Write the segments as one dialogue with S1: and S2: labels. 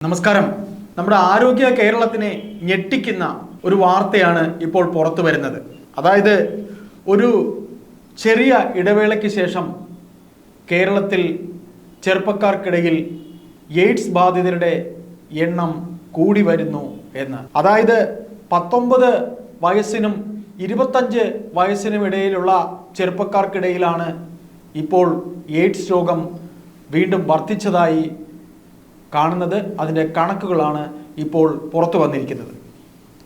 S1: നമസ്കാരം. നമ്മുടെ ആരോഗ്യ കേരളത്തിനെ ഞെട്ടിക്കുന്ന ഒരു വാർത്തയാണ് ഇപ്പോൾ പുറത്തു വരുന്നത്. അതായത് ഒരു ചെറിയ ഇടവേളയ്ക്ക് ശേഷം കേരളത്തിൽ ചെറുപ്പക്കാർക്കിടയിൽ എയ്ഡ്സ് ബാധിതരുടെ എണ്ണം കൂടി വരുന്നു എന്ന്. അതായത് പത്തൊമ്പത് വയസ്സിനും ഇരുപത്തഞ്ച് വയസ്സിനും ഇടയിലുള്ള ചെറുപ്പക്കാർക്കിടയിലാണ് ഇപ്പോൾ എയ്ഡ്സ് രോഗം വീണ്ടും വർദ്ധിച്ചതായി കാണുന്നത് അതിന്റെ കണക്കുകളാണ് ഇപ്പോൾ പുറത്തു വന്നിരിക്കുന്നത്.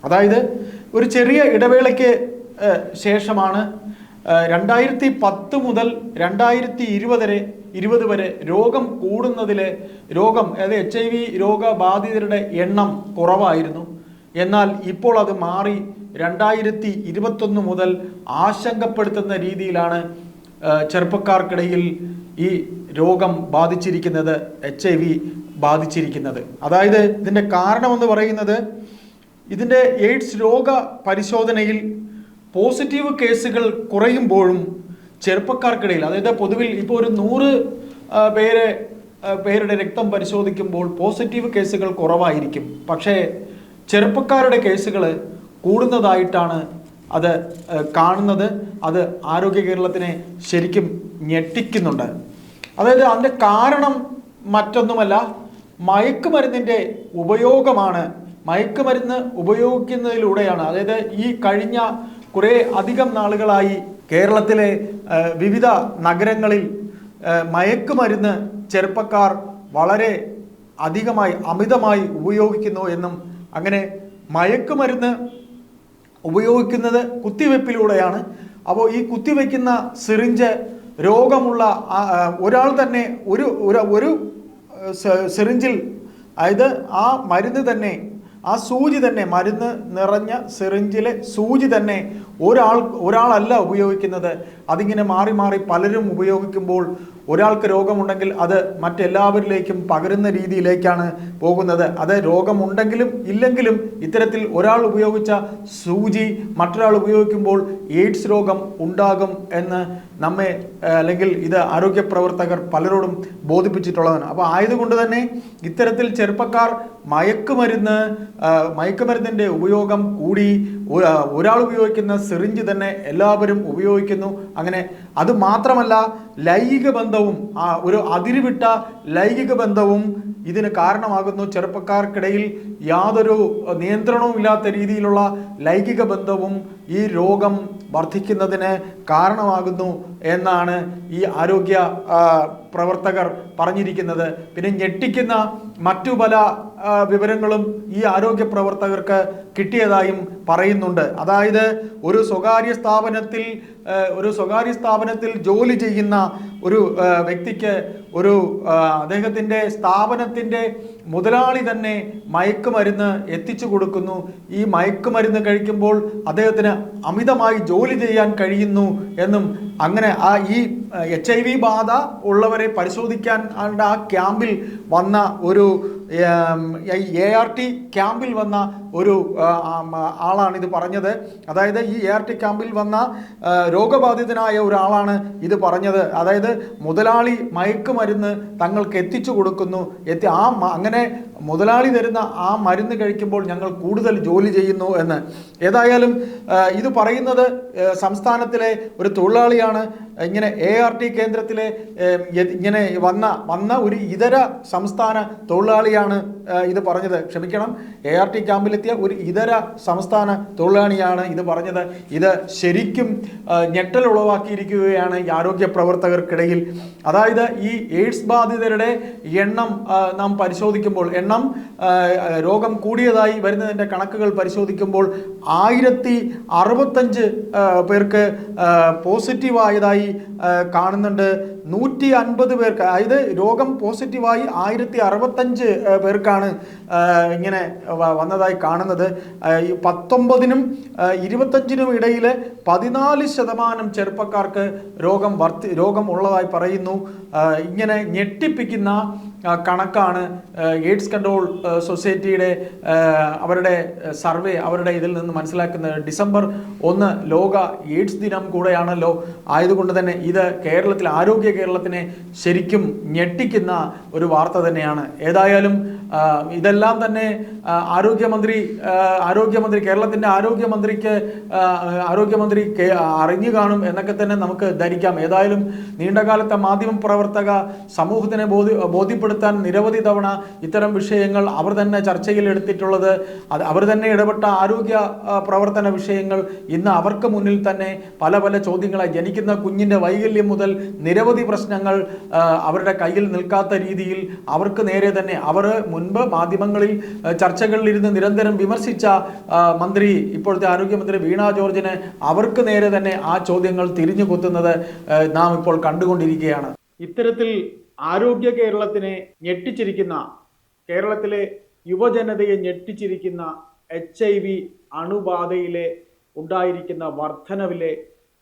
S1: അതായത് ഒരു ചെറിയ ഇടവേളയ്ക്ക് ശേഷമാണ് രണ്ടായിരത്തി പത്ത് മുതൽ രണ്ടായിരത്തി ഇരുപത് വരെ ഇരുപത് വരെ രോഗം കൂടുന്നതിലെ രോഗം അതായത് എച്ച് ഐ വി രോഗബാധിതരുടെ എണ്ണം കുറവായിരുന്നു. എന്നാൽ ഇപ്പോൾ അത് മാറി രണ്ടായിരത്തി ഇരുപത്തൊന്ന് മുതൽ ആശങ്കപ്പെടുത്തുന്ന രീതിയിലാണ് ചെറുപ്പക്കാർക്കിടയിൽ ഈ രോഗം ബാധിച്ചിരിക്കുന്നത് എച്ച് ഐ വി ബാധിച്ചിരിക്കുന്നത്. അതായത് ഇതിന്റെ കാരണമെന്ന് പറയുന്നത് ഇതിന്റെ എയ്ഡ്സ് രോഗ പരിശോധനയിൽ പോസിറ്റീവ് കേസുകൾ കുറയുമ്പോഴും ചെറുപ്പക്കാർക്കിടയിൽ അതായത് പൊതുവിൽ ഇപ്പോൾ ഒരു നൂറ് പേരെ പേരുടെ രക്തം പരിശോധിക്കുമ്പോൾ പോസിറ്റീവ് കേസുകൾ കുറവായിരിക്കും. പക്ഷേ ചെറുപ്പക്കാരുടെ കേസുകൾ കൂടുന്നതായിട്ടാണ് അത് കാണുന്നത്. അത് ആരോഗ്യ കേരളത്തിനെ ശരിക്കും ഞെട്ടിക്കുന്നുണ്ട്. അതായത് അതിന്റെ കാരണം മറ്റൊന്നുമല്ല മയക്കുമരുന്നിന്റെ ഉപയോഗമാണ്. മയക്കുമരുന്ന് ഉപയോഗിക്കുന്നതിലൂടെയാണ്. അതായത് ഈ കഴിഞ്ഞ കുറേ അധികം നാളുകളായി കേരളത്തിലെ വിവിധ നഗരങ്ങളിൽ മയക്കുമരുന്ന് ചെറുപ്പക്കാർ വളരെ അധികമായി അമിതമായി ഉപയോഗിക്കുന്നു എന്നും അങ്ങനെ മയക്കുമരുന്ന് ഉപയോഗിക്കുന്നത് കുത്തിവെപ്പിലൂടെയാണ്. അപ്പോൾ ഈ കുത്തിവെക്കുന്ന സിറിഞ്ച് രോഗമുള്ള ഒരാൾ തന്നെ ഒരു- ഒരു സിറിഞ്ചിൽ അതായത് ആ മരുന്ന് തന്നെ ആ സൂചി തന്നെ മരുന്ന് നിറഞ്ഞ സിറിഞ്ചിലെ സൂചി തന്നെ ഒരാൾ ഒരാളല്ല ഉപയോഗിക്കുന്നത്. അതിങ്ങനെ മാറി മാറി പലരും ഉപയോഗിക്കുമ്പോൾ ഒരാൾക്ക് രോഗമുണ്ടെങ്കിൽ അത് മറ്റെല്ലാവരിലേക്കും പകരുന്ന രീതിയിലേക്കാണ് പോകുന്നത്. അത് രോഗമുണ്ടെങ്കിലും ഇല്ലെങ്കിലും ഇത്തരത്തിൽ ഒരാൾ ഉപയോഗിച്ച സൂചി മറ്റൊരാൾ ഉപയോഗിക്കുമ്പോൾ എയ്ഡ്സ് രോഗം ഉണ്ടാകും എന്ന് നമ്മെ അല്ലെങ്കിൽ ഇത് ആരോഗ്യ പ്രവർത്തകർ പലരോടും ബോധിപ്പിച്ചിട്ടുള്ളതാണ്. അപ്പോൾ ആയതുകൊണ്ട് തന്നെ ഇത്തരത്തിൽ ചെറുപ്പക്കാർ മയക്കുമരുന്ന് മയക്കുമരുന്നിന്റെ ഉപയോഗം കൂടി ഒരാൾ ഉപയോഗിക്കുന്ന സിറിഞ്ച് തന്നെ എല്ലാവരും ഉപയോഗിക്കുന്നു. അങ്ങനെ അത് മാത്രമല്ല ലൈംഗിക ബന്ധവും ഒരു അതിരുവിട്ട ലൈംഗിക ബന്ധവും ഇതിന് കാരണമാകുന്നു. ചെറുപ്പക്കാർക്കിടയിൽ യാതൊരു നിയന്ത്രണവും ഇല്ലാത്ത രീതിയിലുള്ള ലൈംഗിക ബന്ധവും ഈ രോഗം വർദ്ധിക്കുന്നതിന് കാരണമാകുന്നു എന്നാണ് ഈ ആരോഗ്യ പ്രവർത്തകർ പറഞ്ഞിരിക്കുന്നത്. പിന്നെ ഞെട്ടിക്കുന്ന മറ്റു പല വിവരങ്ങളും ഈ ആരോഗ്യ പ്രവർത്തകർക്ക് കിട്ടിയതായും പറയുന്നുണ്ട്. അതായത് ഒരു സ്വകാര്യ സ്ഥാപനത്തിൽ ഒരു സ്വകാര്യ സ്ഥാപനത്തിൽ ജോലി ചെയ്യുന്ന ഒരു വ്യക്തിക്ക് ഒരു അദ്ദേഹത്തിന്റെ സ്ഥാപനത്തിന്റെ മുതലാളി തന്നെ മയക്കുമരുന്ന് എത്തിച്ചു കൊടുക്കുന്നു. ഈ മയക്കുമരുന്ന് കഴിക്കുമ്പോൾ അദ്ദേഹത്തിന് അമിതമായി ജോലി ചെയ്യാൻ കഴിയുന്നു എന്നും അങ്ങനെ ആ ഈ എച്ച് ഐ വി ബാധ ഉള്ളവരെ പരിശോധിക്കാൻ ആ ക്യാമ്പിൽ വന്ന ഒരു എ ആർ ടി ക്യാമ്പിൽ വന്ന ഒരു ആളാണ് ഇത് പറഞ്ഞത്. അതായത് ഈ എ ആർ ടി ക്യാമ്പിൽ വന്ന രോഗബാധിതനായ ഒരാളാണ് ഇത് പറഞ്ഞത്. അതായത് മുതലാളി മയക്കുമരുന്ന് തങ്ങൾക്ക് എത്തിച്ചു കൊടുക്കുന്നു. എത്തി ആ അങ്ങനെ മുതലാളി തരുന്ന ആ മരുന്ന് കഴിക്കുമ്പോൾ ഞങ്ങൾ കൂടുതൽ ജോലി ചെയ്യുന്നു എന്ന്. ഏതായാലും ഇത് പറയുന്നത് സംസ്ഥാനത്തിലെ ഒരു തൊഴിലാളിയാണ്. ഇങ്ങനെ എ ആർ ടി കേന്ദ്രത്തിലെ ഇങ്ങനെ വന്ന വന്ന ഒരു ഇതര സംസ്ഥാന തൊഴിലാളിയാണ് ഇത് പറഞ്ഞത്. ക്ഷമിക്കണം. എ ആർ ടി ക്യാമ്പിലെത്തിയ ഒരു ഇതര സംസ്ഥാന തൊഴിലാളിയാണ് ഇത് പറഞ്ഞത്. ഇത് ശരിക്കും ഞെട്ടൽ ഉളവാക്കിയിരിക്കുകയാണ് ഈ ആരോഗ്യ പ്രവർത്തകർക്കിടയിൽ. അതായത് ഈ എയ്ഡ്സ് ബാധിതരുടെ എണ്ണം നാം പരിശോധിക്കുമ്പോൾ എണ്ണം രോഗം കൂടിയതായി വരുന്നതിന്റെ കണക്കുകൾ പരിശോധിക്കുമ്പോൾ ആയിരത്തി അറുപത്തഞ്ച് പേർക്ക് പോസിറ്റീവായതായി ആ, കാണുന്നുണ്ട്. നൂറ്റി അൻപത് പേർക്ക് അതായത് രോഗം പോസിറ്റീവായി ആയിരത്തി അറുപത്തഞ്ച് പേർക്കാണ് ഇങ്ങനെ വന്നതായി കാണുന്നത്. പത്തൊമ്പതിനും ഇരുപത്തഞ്ചിനും ഇടയിൽ പതിനാല് ശതമാനം ചെറുപ്പക്കാർക്ക് രോഗം വർത്തി രോഗം ഉള്ളതായി പറയുന്നു. ഇങ്ങനെ ഞെട്ടിപ്പിക്കുന്ന കണക്കാണ് എയ്ഡ്സ് കൺട്രോൾ സൊസൈറ്റിയുടെ അവരുടെ സർവേ അവരുടെ ഇതിൽ നിന്ന് മനസ്സിലാക്കുന്നത്. ഡിസംബർ ഒന്ന് ലോക എയ്ഡ്സ് ദിനം കൂടെയാണല്ലോ. ആയതുകൊണ്ട് തന്നെ ഇത് കേരളത്തിൽ ആരോഗ്യ കേരളത്തിനെ ശരിക്കും ഞെട്ടിക്കുന്ന ഒരു വാർത്ത തന്നെയാണ്. ഏതായാലും ഇതെല്ലാം തന്നെ ആരോഗ്യമന്ത്രി ആരോഗ്യമന്ത്രി കേരളത്തിന്റെ ആരോഗ്യമന്ത്രിക്ക് ആരോഗ്യമന്ത്രി അറിഞ്ഞു കാണും എന്നൊക്കെ തന്നെ നമുക്ക് ധരിക്കാം. ഏതായാലും നീണ്ടകാലത്തെ മാധ്യമ പ്രവർത്തക സമൂഹത്തിനെ ബോധി ബോധ്യപ്പെടുത്താൻ നിരവധി തവണ ഇത്തരം വിഷയങ്ങൾ അവർ തന്നെ ചർച്ചയിൽ എടുത്തിട്ടുള്ളത്. അത് അവർ തന്നെ ഇടപെട്ട ആരോഗ്യ പ്രവർത്തന വിഷയങ്ങൾ ഇന്ന് അവർക്ക് മുന്നിൽ തന്നെ പല പല ചോദ്യങ്ങളെ ജനിക്കുന്ന കുഞ്ഞിന്റെ വൈകല്യം മുതൽ നിരവധി പ്രശ്നങ്ങൾ അവരുടെ കയ്യിൽ നിൽക്കാത്ത രീതിയിൽ അവർക്ക് നേരെ തന്നെ അവർ മുൻപ് മാധ്യമങ്ങളിൽ ചർച്ചകളിലിരുന്ന് നിരന്തരം വിമർശിച്ച മന്ത്രി ഇപ്പോഴത്തെ ആരോഗ്യമന്ത്രി വീണ ജോർജിന് അവർക്ക് നേരെ തന്നെ ആ ചോദ്യങ്ങൾ തിരിഞ്ഞു കുത്തുന്നത് നാം ഇപ്പോൾ കണ്ടുകൊണ്ടിരിക്കുകയാണ്. ഇത്തരത്തിൽ ആരോഗ്യ കേരളത്തിനെ ഞെട്ടിച്ചിരിക്കുന്ന കേരളത്തിലെ യുവജനതയെ ഞെട്ടിച്ചിരിക്കുന്ന എച്ച് ഐ വി അണുബാധയിലെ ഉണ്ടായിരിക്കുന്ന വർധനവിലെ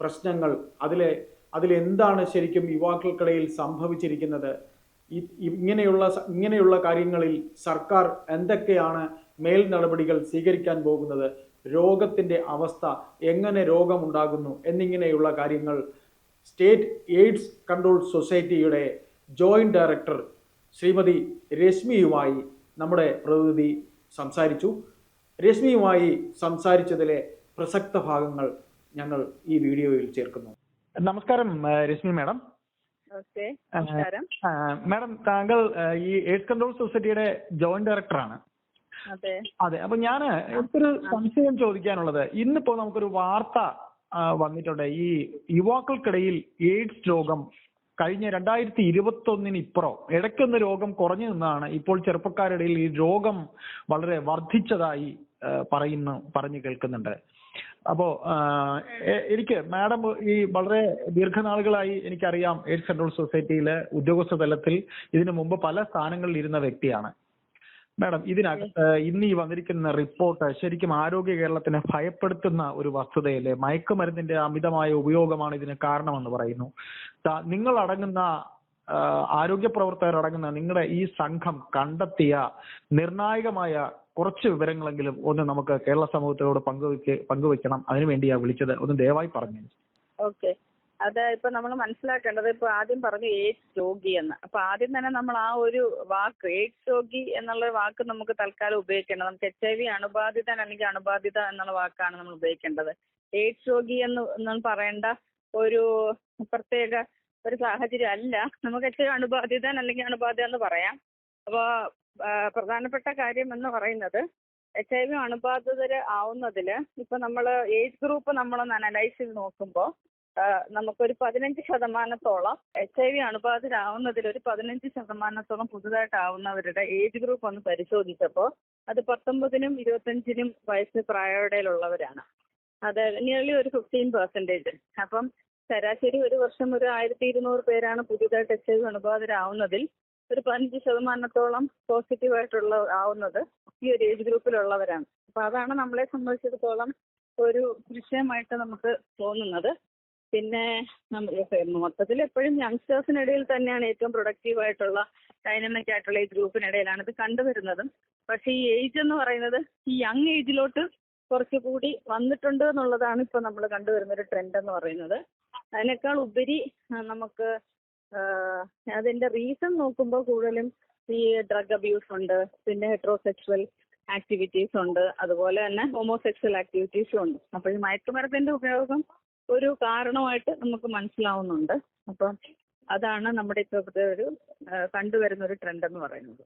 S1: പ്രശ്നങ്ങൾ അതിലെ അതിലെന്താണ് ശരിക്കും യുവാക്കൾക്കിടയിൽ സംഭവിച്ചിരിക്കുന്നത്? ഇങ്ങനെയുള്ള ഇങ്ങനെയുള്ള കാര്യങ്ങളിൽ സർക്കാർ എന്തൊക്കെയാണ് മേൽ നടപടികൾ സ്വീകരിക്കാൻ പോകുന്നത് രോഗത്തിന്റെ അവസ്ഥ എങ്ങനെ രോഗമുണ്ടാകുന്നു എന്നിങ്ങനെയുള്ള കാര്യങ്ങൾ സ്റ്റേറ്റ് എയ്ഡ്സ് കൺട്രോൾ സൊസൈറ്റിയുടെ ജോയിന്റ് ഡയറക്ടർ ശ്രീമതി രശ്മിയുമായി നമ്മുടെ പ്രതിനിധി സംസാരിച്ചു. രശ്മിയുമായി സംസാരിച്ചതിലെ പ്രസക്ത ഭാഗങ്ങൾ ഞങ്ങൾ ഈ വീഡിയോയിൽ ചേർക്കുന്നു. നമസ്കാരം രശ്മി മാഡം. മാഡം താങ്കൾ ഈ എയ്ഡ്സ് കൺട്രോൾ സൊസൈറ്റിയുടെ ജോയിന്റ് ഡയറക്ടറാണ്.
S2: അതെ.
S1: അതെ അപ്പൊ ഞാൻ എനിക്കൊരു സംശയം ചോദിക്കാനുള്ളത്. ഇന്നിപ്പോ നമുക്കൊരു വാർത്ത വന്നിട്ടുണ്ട്. ഈ യുവാക്കൾക്കിടയിൽ എയ്ഡ്സ് രോഗം കഴിഞ്ഞ രണ്ടായിരത്തി ഇരുപത്തി ഒന്നിന് ഇപ്പുറം ഇടയ്ക്കൊന്ന് രോഗം കുറഞ്ഞു നിന്നാണ് ഇപ്പോൾ ചെറുപ്പക്കാരുടെ ഈ രോഗം വളരെ വർദ്ധിച്ചതായി പറയുന്നു പറഞ്ഞു കേൾക്കുന്നുണ്ട്. അപ്പോ എനിക്ക് മാഡം ഈ വളരെ ദീർഘനാളുകളായി എനിക്കറിയാം എയ്ഡ്സ് കൺട്രോൾ സൊസൈറ്റിയിലെ ഉദ്യോഗസ്ഥ തലത്തിൽ ഇതിനു മുമ്പ് പല സ്ഥാനങ്ങളിൽ ഇരുന്ന വ്യക്തിയാണ്. മാഡം ഇതിനകത്ത് ഇന്ന് ഈ വന്നിരിക്കുന്ന റിപ്പോർട്ട് ശരിക്കും ആരോഗ്യ കേരളത്തിനെ ഭയപ്പെടുത്തുന്ന ഒരു വസ്തുതയല്ലേ? മയക്കുമരുന്നിന്റെ അമിതമായ ഉപയോഗമാണ് ഇതിന് കാരണമെന്ന് പറയുന്നു. നിങ്ങൾ അടങ്ങുന്ന ആരോഗ്യ പ്രവർത്തകർ അടങ്ങുന്ന നിങ്ങളുടെ ഈ സംഘം കണ്ടെത്തിയ നിർണായകമായ കുറച്ച് വിവരങ്ങളെങ്കിലും ഒന്ന് നമുക്ക് കേരള സമൂഹത്തോട് പങ്കുവെക്ക് പങ്കുവെക്കണം. അതിനു വേണ്ടിയാ വിളിച്ചത്. ഒന്ന് ദയവായി പറഞ്ഞു.
S2: ഓക്കെ. അത് ഇപ്പൊ നമ്മൾ മനസ്സിലാക്കേണ്ടത് ഇപ്പൊ ആദ്യം പറഞ്ഞു എയ്ഡ്സ് രോഗി എന്ന്. അപ്പൊ ആദ്യം തന്നെ നമ്മൾ ആ ഒരു വാക്ക് എയ്ഡ്സ് രോഗി എന്നുള്ള വാക്ക് നമുക്ക് തൽക്കാലം ഉപയോഗിക്കേണ്ടത് നമുക്ക് എച്ച് ഐ വി അണുബാധിതൻ അല്ലെങ്കിൽ അണുബാധിത എന്നുള്ള വാക്കാണ് നമ്മൾ ഉപയോഗിക്കേണ്ടത്. എയ്ഡ്സ് രോഗി എന്ന് പറയേണ്ട ഒരു പ്രത്യേക ഒരു സാഹചര്യം അല്ല. നമുക്ക് എച്ച് അണുബാധിതൻ അല്ലെങ്കിൽ അണുബാധിത എന്ന് പറയാം. അപ്പോൾ പ്രധാനപ്പെട്ട കാര്യം എന്ന് പറയുന്നത് എച്ച് ഐ വി അണുബാധിതര് ആവുന്നതിൽ ഇപ്പൊ നമ്മൾ ഏജ് ഗ്രൂപ്പ് നമ്മളൊന്ന് അനലൈസ് ചെയ്ത് നോക്കുമ്പോൾ നമുക്കൊരു പതിനഞ്ച് ശതമാനത്തോളം എച്ച് ഐ വി അണുബാധിതരാവുന്നതിൽ ഒരു പതിനഞ്ച് ശതമാനത്തോളം പുതുതായിട്ടാവുന്നവരുടെ ഏജ് ഗ്രൂപ്പ് ഒന്ന് പരിശോധിച്ചപ്പോൾ അത് പത്തൊമ്പതിനും ഇരുപത്തഞ്ചിനും വയസ്സ് പ്രായവിടയിലുള്ളവരാണ് അത് നിയർലി ഒരു ഫിഫ്റ്റീൻ പെർസെന്റേജ് അപ്പം ശരാശരി ഒരു വർഷം ഒരു ആയിരത്തി ഇരുന്നൂറ് പേരാണ് പുതിയതായിട്ട് എച്ച് ഐ വി അണുബാധിതരാവുന്നതിൽ. ഒരു പതിനഞ്ച് ശതമാനത്തോളം പോസിറ്റീവായിട്ടുള്ള ആവുന്നത് ഈ ഒരു ഏജ് ഗ്രൂപ്പിലുള്ളവരാണ് അപ്പൊ അതാണ് നമ്മളെ സംബന്ധിച്ചിടത്തോളം ഒരു വിഷയമായിട്ട് നമുക്ക് തോന്നുന്നത്. പിന്നെ മൊത്തത്തിൽ എപ്പോഴും യങ്സ്റ്റേഴ്സിനിടയിൽ തന്നെയാണ് ഏറ്റവും പ്രൊഡക്റ്റീവ് ആയിട്ടുള്ള ഡൈനമിക് ആയിട്ടുള്ള ഈ ഗ്രൂപ്പിനിടയിലാണ് ഇത് കണ്ടുവരുന്നതും പക്ഷേ ഈ ഏജ് എന്ന് പറയുന്നത് ഈ യങ് ഏജിലോട്ട് കുറച്ചുകൂടി വന്നിട്ടുണ്ട് എന്നുള്ളതാണ് ഇപ്പൊ നമ്മൾ കണ്ടുവരുന്ന ഒരു ട്രെൻഡ് എന്ന് പറയുന്നത്. അതിനേക്കാൾ ഉപരി നമുക്ക് അതിന്റെ റീസൺ നോക്കുമ്പോൾ കൂടുതലും ഈ ഡ്രഗ് അബ്യൂസ് ഉണ്ട് പിന്നെ ഹെട്രോസെക്ഷൽ ആക്ടിവിറ്റീസ് ഉണ്ട് അതുപോലെ തന്നെ ഹോമോസെക്ഷൽ ആക്ടിവിറ്റീസും ഉണ്ട്. അപ്പോൾ ഈ മയക്കുമരുന്നിന്റെ ഉപയോഗം ഒരു കാരണമായിട്ട് നമുക്ക് മനസ്സിലാവുന്നുണ്ട്. അപ്പം അതാണ് നമ്മുടെ ഇപ്പോഴത്തെ ഒരു കണ്ടുവരുന്ന ഒരു ട്രെൻഡ് എന്ന് പറയുന്നത്.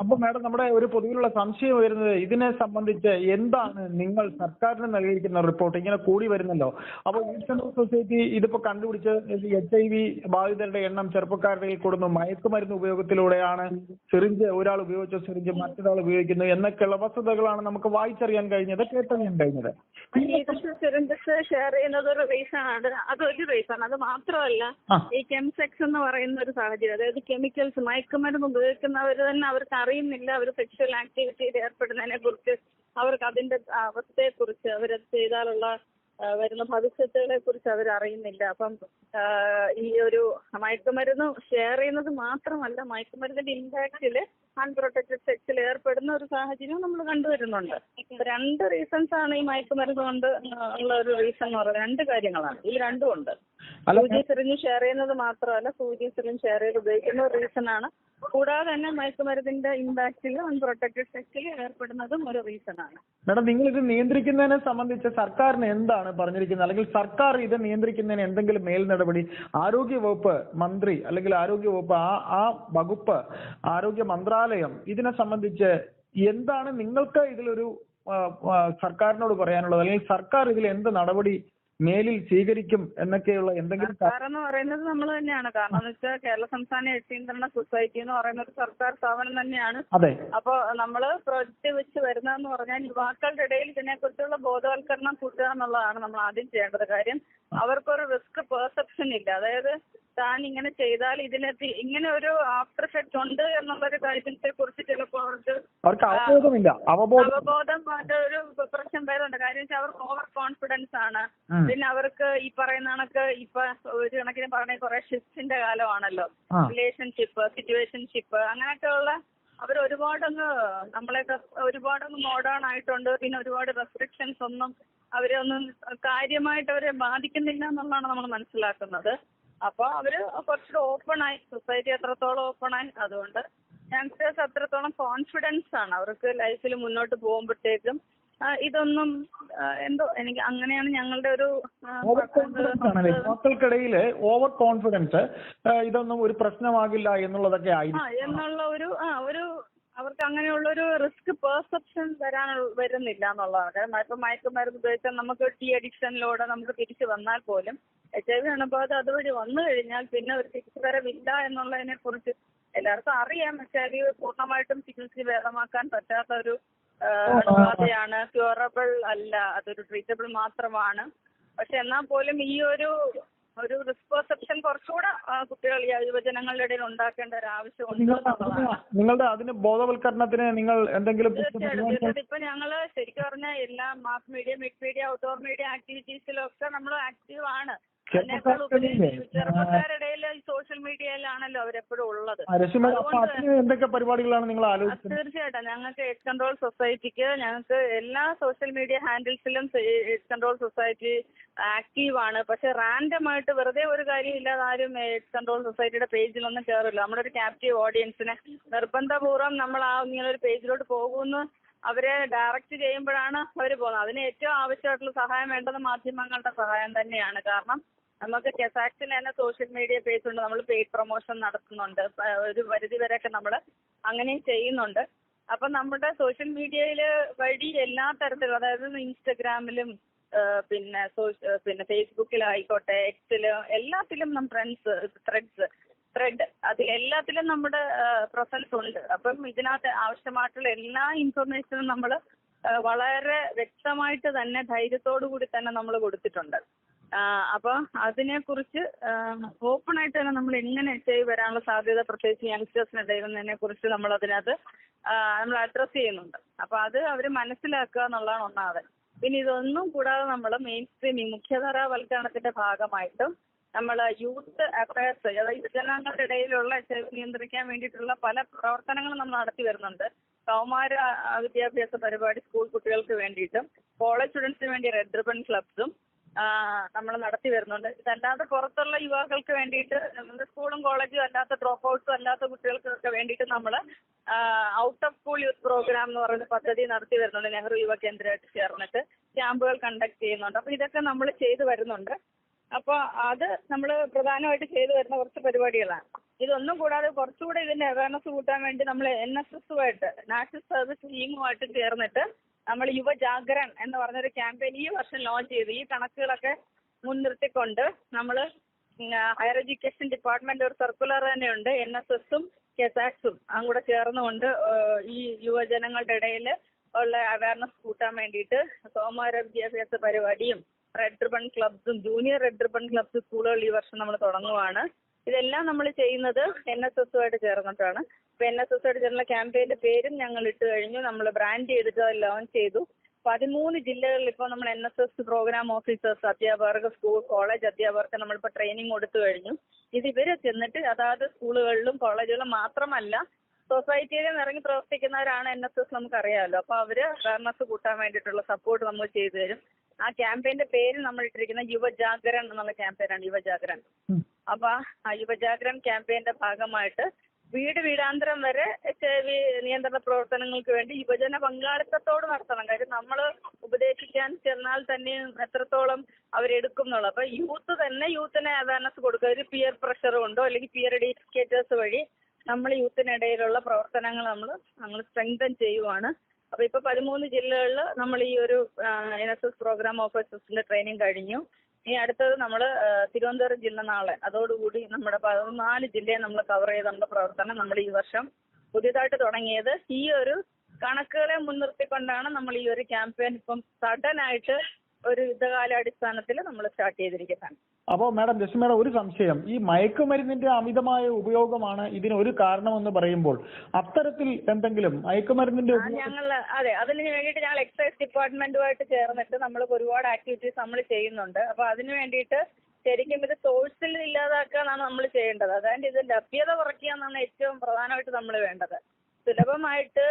S1: അപ്പൊ മാഡം നമ്മുടെ ഒരു പൊതുവിലുള്ള സംശയം വരുന്നത് ഇതിനെ സംബന്ധിച്ച് എന്താണ് നിങ്ങൾ സർക്കാരിന് നൽകിയിരിക്കുന്ന റിപ്പോർട്ട്? ഇങ്ങനെ കൂടി വരുന്നല്ലോ. അപ്പോൾ എയ്ഡ്സ് കൺട്രോൾ സൊസൈറ്റി ഇതിപ്പോ കണ്ടുപിടിച്ച് എച്ച് ഐ വി ബാധിതരുടെ എണ്ണം ചെറുപ്പക്കാരുടെ കൂടുന്നു. മയക്കുമരുന്ന് ഉപയോഗത്തിലൂടെയാണ് സിറിഞ്ച് ഒരാൾ ഉപയോഗിച്ച സിറിഞ്ച് മറ്റൊരാൾ ഉപയോഗിക്കുന്നു എന്നൊക്കെയുള്ള വസ്തുതകളാണ് നമുക്ക് വായിച്ചറിയാൻ കഴിഞ്ഞത് കേട്ടറിയാൻ കഴിഞ്ഞത്.
S2: സിറിഞ്ചസ് ഷെയർ ചെയ്യുന്നത് ഒരു റീസൺ ആണ്. അതൊരു റീസൺ അത് മാത്രമല്ല
S1: ഈ
S2: ഈ കെംസെക്സ് എന്ന് പറയുന്ന ഒരു സാഹചര്യം. അതായത് കെമിക്കൽസ് മയക്കുമരുന്ന് ഉപയോഗിക്കുന്നവർ തന്നെ അവർക്ക് അറിയുന്നില്ല അവർ സെക്ഷൽ ആക്ടിവിറ്റിയിൽ ഏർപ്പെടുന്നതിനെ കുറിച്ച്. അവർക്ക് അതിന്റെ അവസ്ഥയെ കുറിച്ച് അവരത് ചെയ്താലുള്ള വരുന്ന ഭവിഷ്യത്തുകളെ കുറിച്ച് അവർ അറിയുന്നില്ല. അപ്പം ഈ ഒരു മയക്കുമരുന്ന് ഷെയർ ചെയ്യുന്നത് മാത്രമല്ല മയക്കുമരുന്നിന്റെ ഇമ്പാക്റ്റിൽ അൺപ്രൊട്ടക്റ്റഡ് സെക്സിൽ ഏർപ്പെടുന്ന ഒരു സാഹചര്യം നമ്മൾ കണ്ടുവരുന്നുണ്ട്. രണ്ട് റീസൺസ് ആണ് ഈ മയക്കുമരുന്ന് കൊണ്ട് ഉള്ള ഒരു റീസൺ എന്ന് പറയുന്നത്. രണ്ട് കാര്യങ്ങളാണ്. ഇതിൽ രണ്ടും ഉണ്ട്. സൂചി സിറിഞ്ച് ഷെയർ ചെയ്യുന്നത് മാത്രമല്ല സൂചി സിറിഞ്ച് ഷെയർ ചെയ്ത് ഉപയോഗിക്കുന്ന ഒരു റീസൺ ആണ്. കൂടാതെ തന്നെ മയക്കുമരുന്നിന്റെ ഇമ്പാക്റ്റിൽ അൺപ്രൊട്ടക്റ്റഡ് സെക്സിൽ ഏർപ്പെടുന്നതും ഒരു റീസൺ ആണ്.
S1: മാഡം നിങ്ങൾ ഇത് നിയന്ത്രിക്കുന്നതിനെ സംബന്ധിച്ച് സർക്കാരിന് എന്താണ് പറഞ്ഞിരിക്കുന്നത്? അല്ലെങ്കിൽ സർക്കാർ ഇത് നിയന്ത്രിക്കുന്നതിന് എന്തെങ്കിലും മേൽ നടപടി ആരോഗ്യ വകുപ്പ് മന്ത്രി അല്ലെങ്കിൽ ആരോഗ്യ വകുപ്പ് ആ ആ വകുപ്പ് ആരോഗ്യ മന്ത്രാലയം ഇതിനെ സംബന്ധിച്ച് എന്താണ് നിങ്ങൾക്ക് ഇതിലൊരു സർക്കാരിനോട് പറയാനുള്ളത്? അല്ലെങ്കിൽ സർക്കാർ ഇതിൽ എന്ത് നടപടി മേലിൽ സ്വീകരിക്കും എന്നൊക്കെയുള്ള എന്തെങ്കിലും
S2: സർക്കാർ എന്ന് പറയുന്നത് നമ്മൾ തന്നെയാണ്. കാരണം എന്ന് വെച്ചാൽ കേരള സംസ്ഥാന എഴുത്ത് സൊസൈറ്റി എന്ന് പറയുന്ന ഒരു സർക്കാർ സ്ഥാപനം തന്നെയാണ്.
S1: അതെ.
S2: അപ്പോൾ നമ്മൾ പ്രൊജക്ട് വെച്ച് വരുന്നതെന്ന് പറഞ്ഞാൽ യുവാക്കളുടെ ഇടയിൽ ഇതിനെക്കുറിച്ചുള്ള ബോധവൽക്കരണം കൂട്ടുക എന്നുള്ളതാണ് നമ്മൾ ആദ്യം ചെയ്യേണ്ടത്. കാര്യം അവർക്കൊരു റിസ്ക് പെർസെപ്ഷൻ ഇല്ല. അതായത് താൻ ഇങ്ങനെ ചെയ്താൽ ഇതിന് ഇങ്ങനെ ഒരു ആഫ്റ്റർ എഫക്റ്റ് ഉണ്ട് എന്നുള്ളൊരു കാര്യത്തെ കുറിച്ച് ചിലപ്പോൾ അവർക്ക്
S1: അവർക്ക് അവബോധമില്ല. അവബോധം
S2: ഒരു പ്രശ്നം വരുന്നുണ്ട്. കാര്യം വെച്ചാൽ അവർക്ക് ഓവർ കോൺഫിഡൻസ് ആണ് പിന്നെ അവർക്ക് ഈ പറയുന്ന കണക്ക് ഇപ്പൊ ഒരു കണക്കിന് പറഞ്ഞ കുറെ ഷിഫ്റ്റിന്റെ കാലമാണല്ലോ. റിലേഷൻഷിപ്പ് സിറ്റുവേഷൻഷിപ്പ് അങ്ങനെയൊക്കെ ഉള്ള അവർ ഒരുപാടങ്ങ് നമ്മളെ ഒരുപാടങ്ങ് മോഡേൺ ആയിട്ടുണ്ട്. പിന്നെ ഒരുപാട് റെസ്ട്രിക്ഷൻസ് ഒന്നും അവരെ ഒന്നും കാര്യമായിട്ട് അവരെ ബാധിക്കുന്നില്ല എന്നുള്ളതാണ് നമ്മൾ മനസ്സിലാക്കുന്നത്. അപ്പൊ അവർ കുറച്ചുകൂടെ ഓപ്പൺ ആയി. സൊസൈറ്റി എത്രത്തോളം ഓപ്പൺ ആയി അതുകൊണ്ട് യങ്സ്റ്റേഴ്സ് അത്രത്തോളം കോൺഫിഡൻസ് ആണ്. അവർക്ക് ലൈഫിൽ മുന്നോട്ട് പോകുമ്പോഴത്തേക്കും ഇതൊന്നും എന്തോ എനിക്ക് അങ്ങനെയാണ് ഞങ്ങളുടെ ഒരു
S1: ഓവർ കോൺഫിഡൻസ് യുവാക്കൾക്കിടയിൽ ഓവർ കോൺഫിഡൻസ് ഇതൊന്നും ഒരു പ്രശ്നമാകില്ല എന്നുള്ളതൊക്കെ ആയിരിക്കും.
S2: എന്നുള്ള ഒരു ആ ഒരു അവർക്ക് അങ്ങനെയുള്ള ഒരു റിസ്ക് പെർസെപ്ഷൻ വരാൻ വരുന്നില്ല എന്നുള്ളതാണ്. കാരണം ഇപ്പൊ മയക്കുമരുന്ന് ഉപയോഗിച്ചാൽ നമുക്ക് ടീ അഡിക്ഷനിലൂടെ നമുക്ക് തിരിച്ചു വന്നാൽ പോലും എച്ച് ഐ വി അണുബാധ അതുവഴി വന്നു കഴിഞ്ഞാൽ പിന്നെ ഒരു തിരിച്ചു വരവില്ല എന്നുള്ളതിനെ കുറിച്ച് എല്ലാവർക്കും അറിയാം. എച്ച് ഐ വി പൂർണമായിട്ടും ചികിത്സ ഭേദമാക്കാൻ പറ്റാത്ത ഒരു അണുബാധയാണ് ക്യൂറബിൾ അല്ല അതൊരു ട്രീറ്റബിൾ മാത്രമാണ്. പക്ഷെ എന്നാൽ പോലും ഈ ഒരു ഒരു റിസ്ക് പെർസെപ്ഷൻ കുറച്ചുകൂടെ കുട്ടികൾ ഈ യുവജനങ്ങളുടെ ഇടയിൽ ഉണ്ടാക്കേണ്ട ഒരു ആവശ്യമുണ്ട്
S1: നിങ്ങളുടെ അതിന് ബോധവൽക്കരണത്തിന് നിങ്ങൾ എന്തെങ്കിലും
S2: തീർച്ചയായിട്ടും ഇപ്പൊ ഞങ്ങൾ ശരിക്കും പറഞ്ഞാൽ എല്ലാ mass media mid media outdoor media ആക്ടിവിറ്റീസിലൊക്കെ നമ്മൾ ആക്റ്റീവ് ആണ്. ചെറുപ്പക്കാരുടെ സോഷ്യൽ മീഡിയയിലാണല്ലോ അവരെപ്പോഴും ഉള്ളത്.
S1: എന്തൊക്കെ പരിപാടികളാണ് നിങ്ങൾ ആലോചിക്കുന്നത്
S2: തീർച്ചയായിട്ടും. ഞങ്ങൾക്ക് എയ്ഡ്സ് കൺട്രോൾ സൊസൈറ്റിക്ക് ഞങ്ങൾക്ക് എല്ലാ സോഷ്യൽ മീഡിയ ഹാൻഡിൽസിലും എയ്ഡ്സ് കൺട്രോൾ സൊസൈറ്റി ആക്റ്റീവ് ആണ്. പക്ഷെ റാൻഡം ആയിട്ട് വെറുതെ ഒരു കാര്യം ഇല്ലാതെ ആരും എയ്ഡ്സ് കൺട്രോൾ സൊസൈറ്റിയുടെ പേജിലൊന്നും കയറില്ല നമ്മുടെ ഒരു ക്യാപ്റ്റീവ് ഓഡിയൻസിനെ നിർബന്ധപൂർവം നമ്മൾ ആ ഇങ്ങനെ ഒരു പേജിലോട്ട് പോകുമെന്ന് അവരെ ഡയറക്റ്റ് ചെയ്യുമ്പോഴാണ് അവർ പോകുന്നത്. അതിന് ഏറ്റവും ആവശ്യമായിട്ടുള്ള സഹായം വേണ്ടത് മാധ്യമങ്ങളുടെ സഹായം തന്നെയാണ്. കാരണം നമുക്ക് കെസാക്സിന് തന്നെ സോഷ്യൽ മീഡിയ പേജ് ഉണ്ട്. നമ്മൾ പെയ്ഡ് പ്രൊമോഷൻ നടത്തുന്നുണ്ട്. ഒരു പരിധി വരെയൊക്കെ നമ്മൾ അങ്ങനെയും ചെയ്യുന്നുണ്ട്. അപ്പൊ നമ്മുടെ സോഷ്യൽ മീഡിയയിൽ വഴി എല്ലാ തരത്തിലും അതായത് ഇൻസ്റ്റഗ്രാമിലും പിന്നെ പിന്നെ ഫേസ്ബുക്കിലായിക്കോട്ടെ എക്സിലും എല്ലാത്തിലും നമ്മൾ ഫ്രണ്ട്സ് ത്രെഡ്സ് ത്രെഡ് അത് എല്ലാത്തിലും നമ്മുടെ പ്രസൻസ് ഉണ്ട്. അപ്പം ഇതിനകത്ത് ആവശ്യമായിട്ടുള്ള എല്ലാ ഇൻഫർമേഷനും നമ്മൾ വളരെ വ്യക്തമായിട്ട് തന്നെ ധൈര്യത്തോടു കൂടി തന്നെ നമ്മൾ കൊടുത്തിട്ടുണ്ട്. അപ്പൊ അതിനെക്കുറിച്ച് ഓപ്പൺ ആയിട്ട് തന്നെ നമ്മൾ എങ്ങനെ ചെയ് വരാനുള്ള സാധ്യത പ്രത്യേകിച്ച് യങ്സ്റ്റേഴ്സിനിടയിൽ കുറിച്ച് നമ്മൾ അതിനകത്ത് നമ്മൾ അഡ്രസ് ചെയ്യുന്നുണ്ട്. അപ്പൊ അത് അവർ മനസ്സിലാക്കുക എന്നുള്ളതാണ് ഒന്നാമത്. പിന്നെ ഇതൊന്നും കൂടാതെ നമ്മൾ മെയിൻ സ്ട്രീമിംഗ് മുഖ്യധാരാവൽക്കരണത്തിന്റെ ഭാഗമായിട്ടും നമ്മൾ യൂത്ത് അഫയേഴ്സ് അതായത് യുവജനങ്ങളുടെ ഇടയിലുള്ള നിയന്ത്രിക്കാൻ വേണ്ടിയിട്ടുള്ള പല പ്രവർത്തനങ്ങളും നമ്മൾ നടത്തി വരുന്നുണ്ട്. കൗമാര വിദ്യാഭ്യാസ പരിപാടി സ്കൂൾ കുട്ടികൾക്ക് വേണ്ടിയിട്ടും കോളേജ് സ്റ്റുഡൻസിന് വേണ്ടി റെഡ് റിബൺ ക്ലബ്സും നമ്മൾ നടത്തി വരുന്നുണ്ട്. ഇതല്ലാതെ പുറത്തുള്ള യുവാക്കൾക്ക് വേണ്ടിയിട്ട് സ്കൂളും കോളേജും അല്ലാത്ത ഡ്രോപ്പ് ഔട്ട്സും അല്ലാത്ത കുട്ടികൾക്കൊക്കെ വേണ്ടിയിട്ട് നമ്മൾ out of school youth programme എന്ന് പറയുന്ന പദ്ധതി നടത്തി വരുന്നുണ്ട് നെഹ്റു യുവ കേന്ദ്രമായിട്ട് ചേർന്നിട്ട്. ക്യാമ്പുകൾ കണ്ടക്ട് ചെയ്യുന്നുണ്ട്. അപ്പോൾ ഇതൊക്കെ നമ്മൾ ചെയ്തു വരുന്നുണ്ട്. അപ്പോൾ അത് നമ്മൾ പ്രധാനമായിട്ട് ചെയ്തു വരുന്ന കുറച്ച് പരിപാടികളാണ്. ഇതൊന്നും കൂടാതെ കുറച്ചുകൂടെ ഇതിന്റെ അവയർനെസ് കൂട്ടാൻ വേണ്ടി നമ്മൾ എൻ എസ് എസുമായിട്ട് നാഷണൽ സർവീസ് ടീമുമായിട്ട് ചേർന്നിട്ട് നമ്മൾ യുവജാഗരൺ എന്ന് പറഞ്ഞൊരു ക്യാമ്പയിൻ ഈ വർഷം ലോഞ്ച് ചെയ്തു. ഈ കണക്കുകളൊക്കെ മുൻനിർത്തിക്കൊണ്ട് നമ്മൾ ഹയർ എഡ്യൂക്കേഷൻ ഡിപ്പാർട്ട്മെന്റ് ഒരു സർക്കുലർ തന്നെയുണ്ട്. എൻ എസ് എസും കെസാക്സും അതും കൂടെ ചേർന്നുകൊണ്ട് ഈ യുവജനങ്ങളുടെ ഇടയിൽ ഉള്ള അവയർനെസ് കൂട്ടാൻ വേണ്ടിയിട്ട് സോമവാര വിദ്യാഭ്യാസ പരിപാടിയും റെഡ് റിബൺ ക്ലബ്സും ജൂനിയർ റെഡ് റിബൺ ക്ലബ്സ് സ്കൂളുകൾ ഈ വർഷം നമ്മൾ തുടങ്ങുവാണ്. ഇതെല്ലാം നമ്മൾ ചെയ്യുന്നത് എൻ എസ് എസുമായിട്ട് ചേർന്നിട്ടാണ്. ഇപ്പൊ എൻ എസ് എസുമായിട്ട് ചേർന്ന ക്യാമ്പയിന്റെ പേരും ഞങ്ങൾ ഇട്ട് കഴിഞ്ഞു. നമ്മൾ ബ്രാൻഡ് ചെയ്തിട്ട് ലോഞ്ച് ചെയ്തു. പതിമൂന്ന് ജില്ലകളിൽ ഇപ്പോൾ നമ്മൾ N S S programme officers അധ്യാപകർക്ക് സ്കൂൾ കോളേജ് അധ്യാപകർക്ക് നമ്മളിപ്പോൾ ട്രെയിനിങ് കൊടുത്തു കഴിഞ്ഞു. ഇത് ഇവരെ ചെന്നിട്ട് അതാത് സ്കൂളുകളിലും കോളേജുകളിലും മാത്രമല്ല സൊസൈറ്റിയിലും ഇറങ്ങി പ്രവർത്തിക്കുന്നവരാണ് എൻ എസ് എസ് നമുക്കറിയാമല്ലോ. അപ്പൊ അവർ അവേർനെസ് കൂട്ടാൻ വേണ്ടിയിട്ടുള്ള സപ്പോർട്ട് നമ്മൾ ചെയ്തു തരും. ആ ക്യാമ്പയിന്റെ പേര് നമ്മൾ ഇട്ടിരിക്കുന്ന യുവജാഗരൺ എന്നുള്ള ക്യാമ്പയിനാണ് യുവജാഗരൺ. അപ്പൊ ആ യുവജാഗരൺ ക്യാമ്പയിന്റെ ഭാഗമായിട്ട് വീട് വീടാന്തരം വരെ എച്ച് ഐ വി നിയന്ത്രണ പ്രവർത്തനങ്ങൾക്ക് വേണ്ടി യുവജന പങ്കാളിത്തത്തോട് നടത്തണം. കാര്യം നമ്മൾ ഉപദേശിക്കാൻ ചെന്നാൽ തന്നെ എത്രത്തോളം അവരെടുക്കും എന്നുള്ളത് അപ്പൊ യൂത്ത് തന്നെ യൂത്തിനെ അവയർനെസ് കൊടുക്കുക. ഒരു പിയർ പ്രഷർ കൊണ്ടോ അല്ലെങ്കിൽ പിയർ എഡ്യൂക്കേറ്റേഴ്സ് വഴി നമ്മൾ യൂത്തിനിടയിലുള്ള പ്രവർത്തനങ്ങൾ നമ്മൾ നമ്മൾ സ്ട്രെങ്തൻ ചെയ്യുവാണ്. അപ്പൊ ഇപ്പൊ പതിമൂന്ന് ജില്ലകളിൽ നമ്മൾ ഈ ഒരു എൻ എസ് എസ് പ്രോഗ്രാം ഓഫീസേഴ്സിന്റെ ട്രെയിനിങ് കഴിഞ്ഞു. ഇനി അടുത്തത് നമ്മൾ തിരുവനന്തപുരം ജില്ല നാളെ. അതോടുകൂടി നമ്മുടെ പതിനാല് ജില്ലയെ നമ്മൾ കവർ ചെയ്ത നമ്മുടെ പ്രവർത്തനം നമ്മൾ ഈ വർഷം പുതിയതായിട്ട് തുടങ്ങിയത്. ഈ ഒരു കണക്കുകളെ മുൻനിർത്തിക്കൊണ്ടാണ് നമ്മൾ ഈ ഒരു ക്യാമ്പയിൻ ഇപ്പം സഡൻ ആയിട്ട് ഒരു യുദ്ധകാലാടിസ്ഥാനത്തിൽ നമ്മൾ സ്റ്റാർട്ട് ചെയ്തിരിക്കുന്നത്.
S3: അപ്പോൾ മാഡം ജസ്റ്റ് മാഡം ഒരു സംശയം. ഈ മയക്കുമരുന്നിന്റെ അമിതമായ ഉപയോഗമാണ് ഇതിന് ഒരു കാരണമെന്ന് പറയുമ്പോൾ അത്തരത്തിൽ എന്തെങ്കിലും മയക്കുമരുന്നിന്റെ
S2: ഞങ്ങൾ അതെ അതിന് വേണ്ടിയിട്ട് ഞങ്ങൾ എക്സൈസ് ഡിപ്പാർട്ട്മെന്റുമായിട്ട് ചേർന്നിട്ട് നമ്മൾ ഒരുപാട് ആക്ടിവിറ്റീസ് നമ്മൾ ചെയ്യുന്നുണ്ട്. അപ്പൊ അതിന് വേണ്ടിയിട്ട് ശരിക്കും ഇത് സോഴ്സിൽ ഇല്ലാതാക്കാനാണ് നമ്മൾ ചെയ്യേണ്ടത്. അതായത് ഇത് ലഭ്യത കുറയ്ക്കുക എന്നാണ് ഏറ്റവും പ്രധാനമായിട്ട് നമ്മൾ വേണ്ടത്. സുലഭമായിട്ട്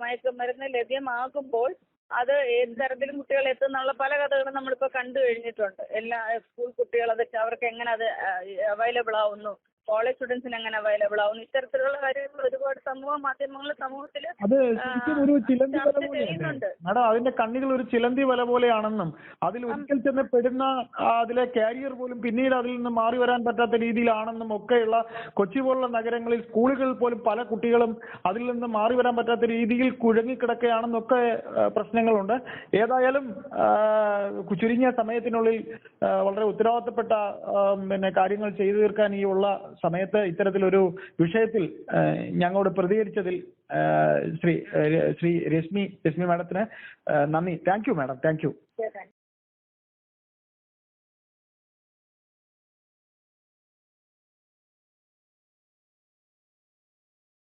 S2: മയക്കുമരുന്ന് ലഭ്യമാകുമ്പോൾ അത് ഏത് തരത്തിലും കുട്ടികൾ എത്തുന്നുള്ള പല കഥകളും നമ്മളിപ്പോൾ കണ്ടു കഴിഞ്ഞിട്ടുണ്ട്. എല്ലാ സ്കൂൾ കുട്ടികൾ അതൊക്കെ അവർക്ക് എങ്ങനെ അത് അവൈലബിൾ ആവുന്നു. കോളേജ് സ്റ്റുഡൻസിന് എങ്ങനെ അവൈലബിൾ ആവും. ഇത്തരത്തിലുള്ള കാര്യങ്ങൾ ഒരുപാട് സമൂഹ മാധ്യമങ്ങൾ സമൂഹത്തിൽ
S3: അത് ശരിക്കും ഒരു ചിലന്തി വല. മാഡം അതിന്റെ കണ്ണികൾ ഒരു ചിലന്തി വല പോലെയാണെന്നും അതിൽ ഒരിക്കൽ ചെന്ന് പെടുന്ന അതിലെ കാരിയർ പോലും പിന്നീട് അതിൽ നിന്ന് മാറി വരാൻ പറ്റാത്ത രീതിയിലാണെന്നും ഒക്കെയുള്ള കൊച്ചി പോലുള്ള നഗരങ്ങളിൽ സ്കൂളുകളിൽ പോലും പല കുട്ടികളും അതിൽ നിന്ന് മാറി വരാൻ പറ്റാത്ത രീതിയിൽ കുഴങ്ങിക്കിടക്കുകയാണെന്നൊക്കെ പ്രശ്നങ്ങളുണ്ട്. ഏതായാലും ചുരുങ്ങിയ സമയത്തിനുള്ളിൽ വളരെ ഉത്തരവാദിത്തപ്പെട്ട പിന്നെ കാര്യങ്ങൾ ചെയ്തു തീർക്കാൻ ഈ ഉള്ള സമയത്ത് ഇത്തരത്തിലൊരു വിഷയത്തിൽ ഞങ്ങളോട് പ്രതികരിച്ചതിൽ ശ്രീ ശ്രീ രശ്മി രശ്മി മാഡത്തിന് നന്ദി. Thank you madam. Thank you.